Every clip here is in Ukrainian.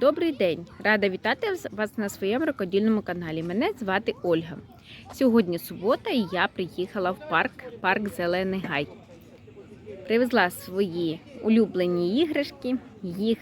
Добрий день! Рада вітати вас на своєму рукодільному каналі. Мене звати Ольга. Сьогодні субота і я приїхала в парк, парк Зелений Гай. Привезла свої улюблені іграшки. Їх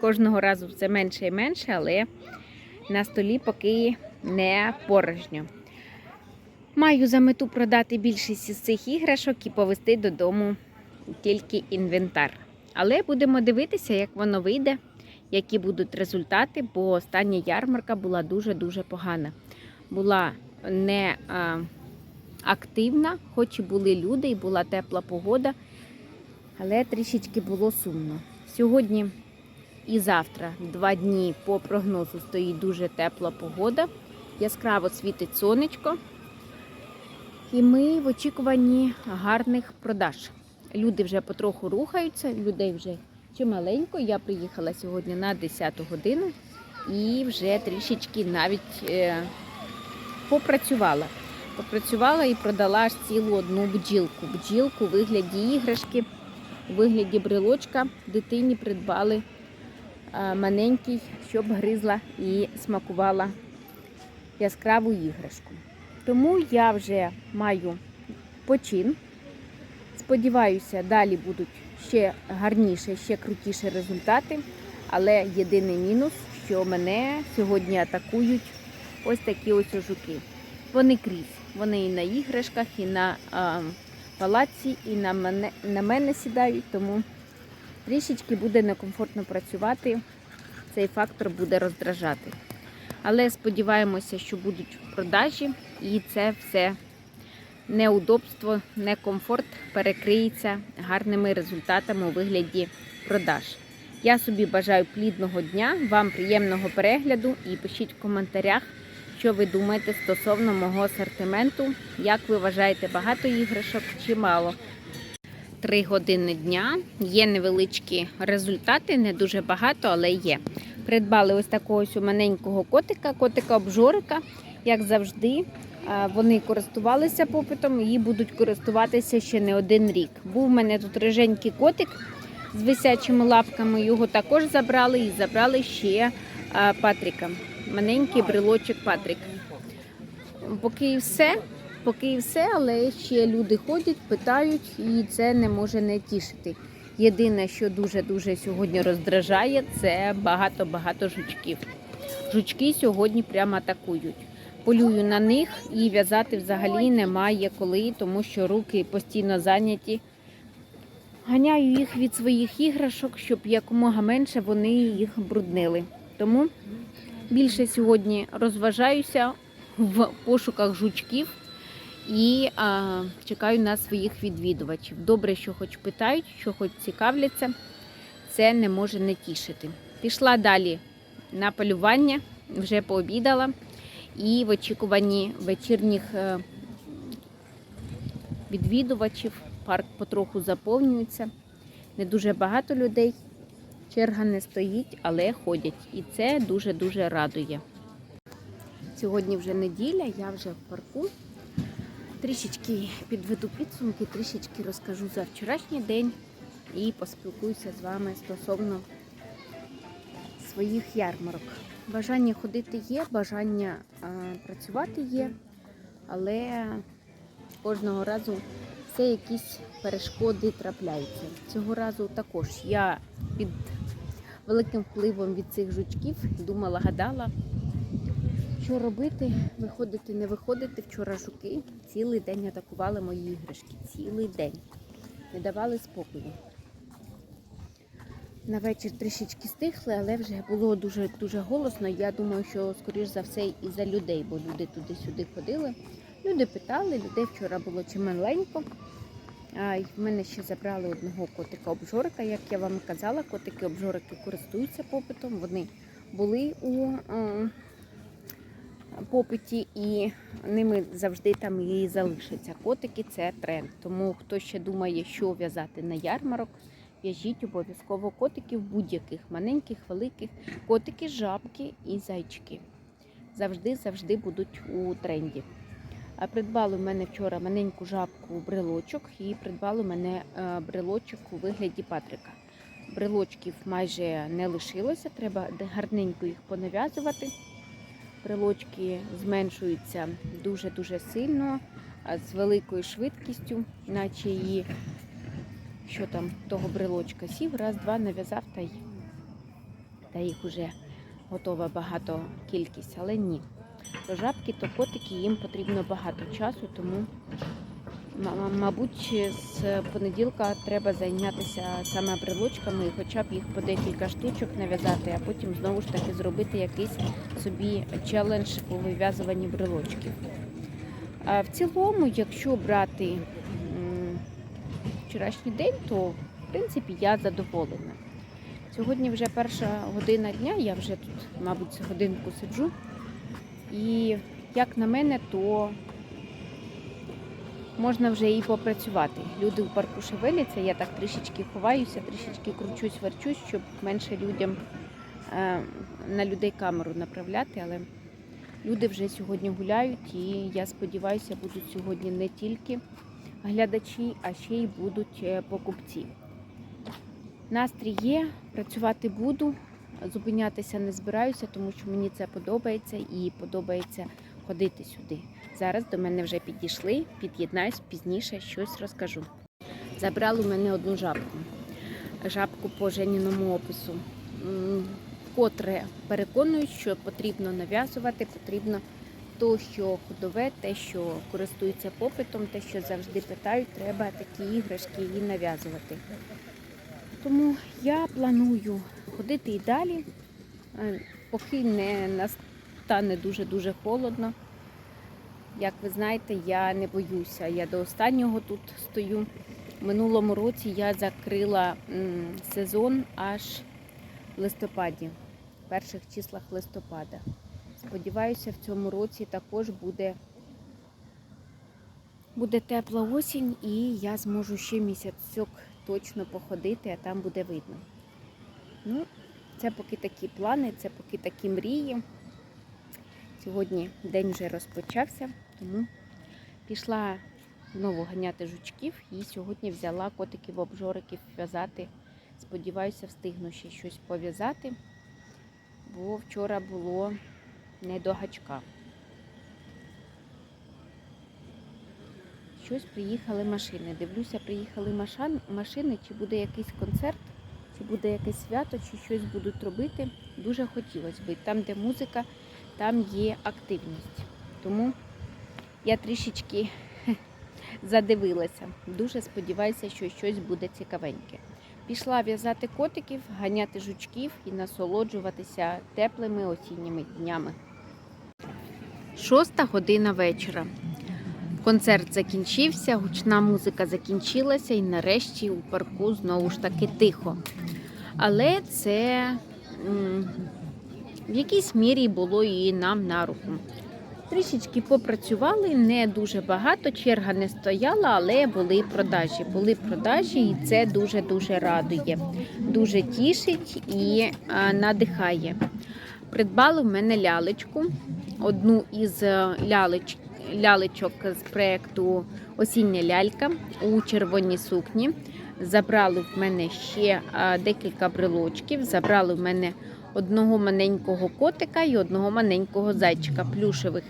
кожного разу все менше і менше, але на столі поки не порожньо. Маю за мету продати більшість із цих іграшок і повезти додому тільки інвентар. Але будемо дивитися, як воно вийде, які будуть результати, бо остання ярмарка була дуже-дуже погана. Була не активна, хоч і були люди, і була тепла погода, але трішечки було сумно. Сьогодні і завтра, два дні по прогнозу, стоїть дуже тепла погода, яскраво світить сонечко. І ми в очікуванні гарних продаж. Люди вже потроху рухаються, людей вже чималенько. Я приїхала сьогодні на 10 годину і вже трішечки навіть е, попрацювала. Попрацювала і продала аж цілу одну бджілку. Бджілку у вигляді іграшки, у вигляді брелочка дитині придбали е, маленький, щоб гризла і смакувала яскраву іграшку. Тому я вже маю почин. Сподіваюся, далі будуть ще гарніше, ще крутіші результати. Але єдиний мінус, що мене сьогодні атакують ось такі ось жуки. Вони крізь. Вони і на іграшках, і на а, палаці, і на мене, на мене сідають, тому трішечки буде некомфортно працювати. Цей фактор буде роздражати. Але сподіваємося, що будуть в продажі, і це все неудобство, некомфорт перекриється гарними результатами у вигляді продаж. Я собі бажаю плідного дня, вам приємного перегляду і пишіть в коментарях, що ви думаєте стосовно мого асортименту, як ви вважаєте, багато іграшок чи мало. Три години дня, є невеличкі результати, не дуже багато, але є. Придбали ось такого маленького котика, котика-обжорика, як завжди. Вони користувалися попитом і будуть користуватися ще не один рік. Був у мене тут риженький котик з висячими лапками, його також забрали і забрали ще Патріка. Маленький брелочок Патрік. Поки і все, поки і все, але ще люди ходять, питають, і це не може не тішити. Єдине, що дуже-дуже сьогодні роздражає, це багато-багато жучків. Жучки сьогодні прямо атакують. Полюю на них і в'язати взагалі немає коли, тому що руки постійно зайняті. Ганяю їх від своїх іграшок, щоб якомога менше вони їх бруднили. Тому більше сьогодні розважаюся в пошуках жучків і а, чекаю на своїх відвідувачів. Добре, що хоч питають, що хоч цікавляться, це не може не тішити. Пішла далі на полювання, вже пообідала і в очікуванні вечірніх е, відвідувачів парк потроху заповнюється. Не дуже багато людей, черга не стоїть, але ходять. І це дуже-дуже радує. Сьогодні вже неділя, я вже в парку. Трішечки підведу підсумки, трішечки розкажу за вчорашній день і поспілкуюся з вами стосовно своїх ярмарок. Бажання ходити є, бажання а, працювати є, але кожного разу все якісь перешкоди трапляються. Цього разу також я під великим впливом від цих жучків думала, гадала, що робити, виходити, не виходити. Вчора жуки цілий день атакували мої іграшки. Цілий день. Не давали спокою. На вечір трішечки стихли, але вже було дуже дуже голосно. Я думаю, що скоріш за все і за людей, бо люди туди-сюди ходили. Люди питали, людей вчора було чималенько. А в мене ще забрали одного котика-обжорика, як я вам казала, котики-обжорики користуються попитом. Вони були у попиті і ними завжди там і залишаться. Котики це тренд. Тому хто ще думає, що в'язати на ярмарок. В'яжіть обов'язково котиків будь-яких, маленьких, великих, котики, жабки і зайчики. Завжди-завжди будуть у тренді. А придбали в мене вчора маленьку жабку брелочок і придбали в мене брелочок у вигляді Патрика. Брелочків майже не лишилося, треба гарненько їх понав'язувати. Брелочки зменшуються дуже-дуже сильно, з великою швидкістю, наче її, що там, того брелочка сів, раз, два нав'язав та та їх вже готова багато кількість, але ні. То жабки, то котики їм потрібно багато часу, тому мабуть з понеділка треба зайнятися саме брелочками, хоча б їх по декілька штучок нав'язати, а потім знову ж таки зробити якийсь собі челендж у вив'язуванні брелочків. А в цілому, якщо брати вчорашній день, то в принципі я задоволена. Сьогодні вже перша година дня, я вже тут, мабуть, годинку сиджу. І як на мене, то можна вже і попрацювати. Люди в парку шевеляться, я так трішечки ховаюся, трішечки кручусь, верчусь, щоб менше людям е, на людей камеру направляти. Але люди вже сьогодні гуляють, і я сподіваюся, будуть сьогодні не тільки глядачі, а ще й будуть е, покупці. Настрій є, працювати буду, зупинятися не збираюся, тому що мені це подобається і подобається ходити сюди. Зараз до мене вже підійшли, під'єднаюсь пізніше, щось розкажу. Забрали у мене одну жабку. Жабку по Женіному опису. М, Вкотре переконують, що потрібно нав'язувати, потрібно то, що ходове, те, що користується попитом, те, що завжди питають, треба такі іграшки їй нав'язувати. Тому я планую ходити і далі, е, поки не настане дуже-дуже холодно. Як ви знаєте, я не боюся. Я до останнього тут стою. Минулому році я закрила сезон аж в листопаді, в перших числах листопада. Сподіваюся, в цьому році також буде, буде тепла осінь і я зможу ще місяцьок точно походити, а там буде видно. Ну, це поки такі плани, це поки такі мрії. Сьогодні день вже розпочався, тому пішла знову ганяти жучків і сьогодні взяла котиків обжориків в'язати. Сподіваюся, встигну ще щось пов'язати, бо вчора було не до гачка. Щось приїхали машини. Дивлюся, приїхали машини, чи буде якийсь концерт, чи буде якесь свято, чи щось будуть робити. Дуже хотілося б. Там, де музика, там є активність. Тому я трішечки задивилася. Дуже сподіваюся, що щось буде цікавеньке. Пішла в'язати котиків, ганяти жучків і насолоджуватися теплими осінніми днями. Шоста година вечора. Концерт закінчився, гучна музика закінчилася, і нарешті у парку знову ж таки тихо. Але це в якійсь мірі було і нам на руку. Трішечки попрацювали, не дуже багато, черга не стояла, але були продажі. Були продажі, і це дуже-дуже радує, дуже тішить і надихає. Придбали в мене лялечку, одну із е, лялеч, лялечок з проєкту Осіння лялька у червоній сукні. Забрали в мене ще декілька брелочків, забрали в мене одного маленького котика і одного маленького зайчика плюшевих.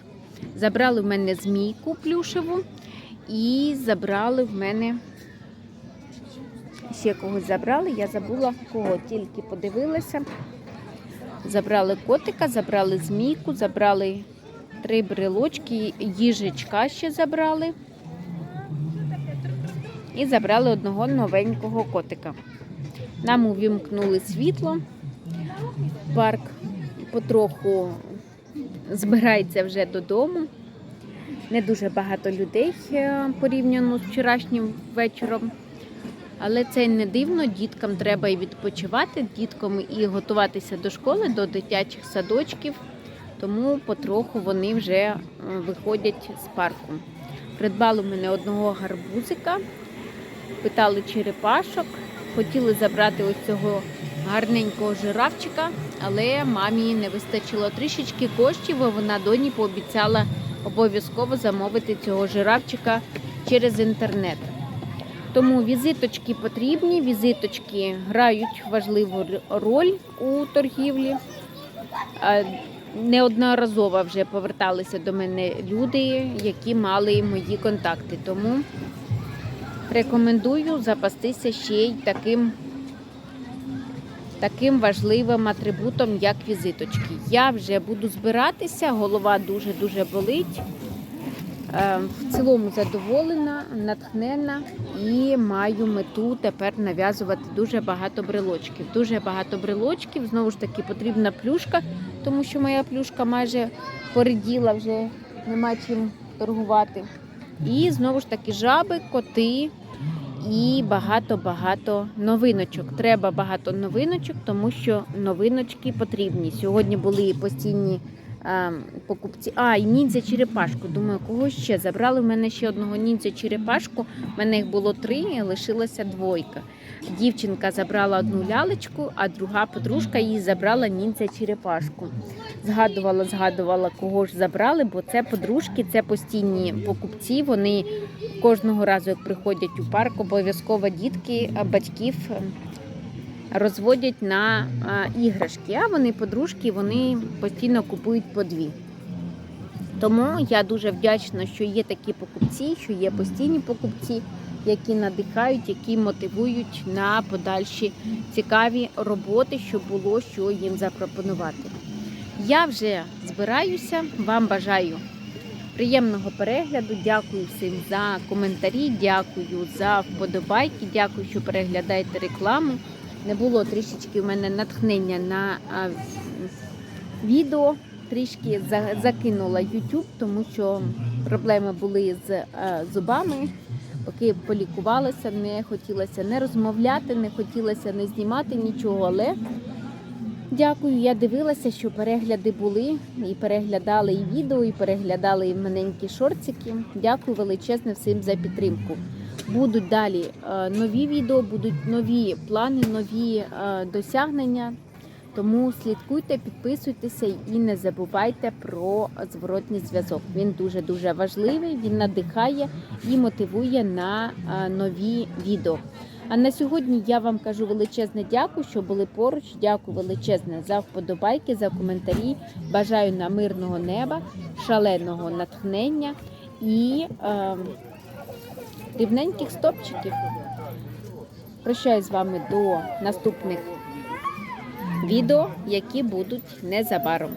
Забрали в мене змійку плюшеву і забрали в мене ще когось забрали. Я забула кого, тільки подивилася. Забрали котика, забрали змійку, забрали три брелочки, їжачка ще забрали. І забрали одного новенького котика. Нам увімкнули світло. Парк потроху збирається вже додому. Не дуже багато людей е, порівняно з вчорашнім вечором. Але це не дивно, діткам треба і відпочивати, діткам і готуватися до школи, до дитячих садочків. Тому потроху вони вже виходять з парку. Придбали мене одного гарбузика, питали черепашок, хотіли забрати ось цього гарненького жирафчика, але мамі не вистачило трішечки коштів, і вона доні пообіцяла обов'язково замовити цього жирафчика через інтернет. Тому візиточки потрібні, візиточки грають важливу роль у торгівлі. Неодноразово вже поверталися до мене люди, які мали мої контакти. Тому рекомендую запастися ще й таким, таким важливим атрибутом, як візиточки. Я вже буду збиратися, голова дуже-дуже болить. Е, В цілому задоволена, натхнена і маю мету тепер нав'язувати дуже багато брелочків. Дуже багато брелочків. Знову ж таки, потрібна плюшка, тому що моя плюшка майже пореділа, вже нема чим торгувати. І знову ж таки жаби, коти і багато-багато новиночок. Треба багато новиночок, тому що новиночки потрібні. Сьогодні були постійні покупці. А, і ніндзя черепашку. Думаю, кого ще? Забрали в мене ще одного ніндзя черепашку. У мене їх було три, лишилася двойка. Дівчинка забрала одну лялечку, а друга подружка їй забрала ніндзя черепашку. Згадувала, згадувала, кого ж забрали, бо це подружки, це постійні покупці. Вони кожного разу, як приходять у парк, обов'язково дітки батьків розводять на іграшки. А вони подружки, вони постійно купують по дві. Тому я дуже вдячна, що є такі покупці, що є постійні покупці, які надихають, які мотивують на подальші цікаві роботи, щоб було що їм запропонувати. Я вже збираюся. Вам бажаю приємного перегляду. Дякую всім за коментарі, дякую за вподобайки, дякую, що переглядаєте рекламу. Не було трішечки в мене натхнення на а, відео. Трішки за- закинула YouTube, тому що проблеми були з е, зубами. Поки полікувалася, не хотілося не розмовляти, не хотілося не знімати нічого, але Дякую, я дивилася, що перегляди були, і переглядали і відео, і переглядали і маленькі шорцики. Дякую величезне всім за підтримку. Будуть далі е, нові відео, будуть нові плани, нові е, досягнення. Тому слідкуйте, підписуйтеся і не забувайте про зворотній зв'язок. Він дуже дуже важливий, він надихає і мотивує на е, нові відео. А на сьогодні я вам кажу величезне дякую, що були поруч. Дякую величезне за вподобайки, за коментарі. Бажаю нам мирного неба, шаленого натхнення і е, рівненьких стопчиків. Прощаюсь з вами до наступних відео, які будуть незабаром.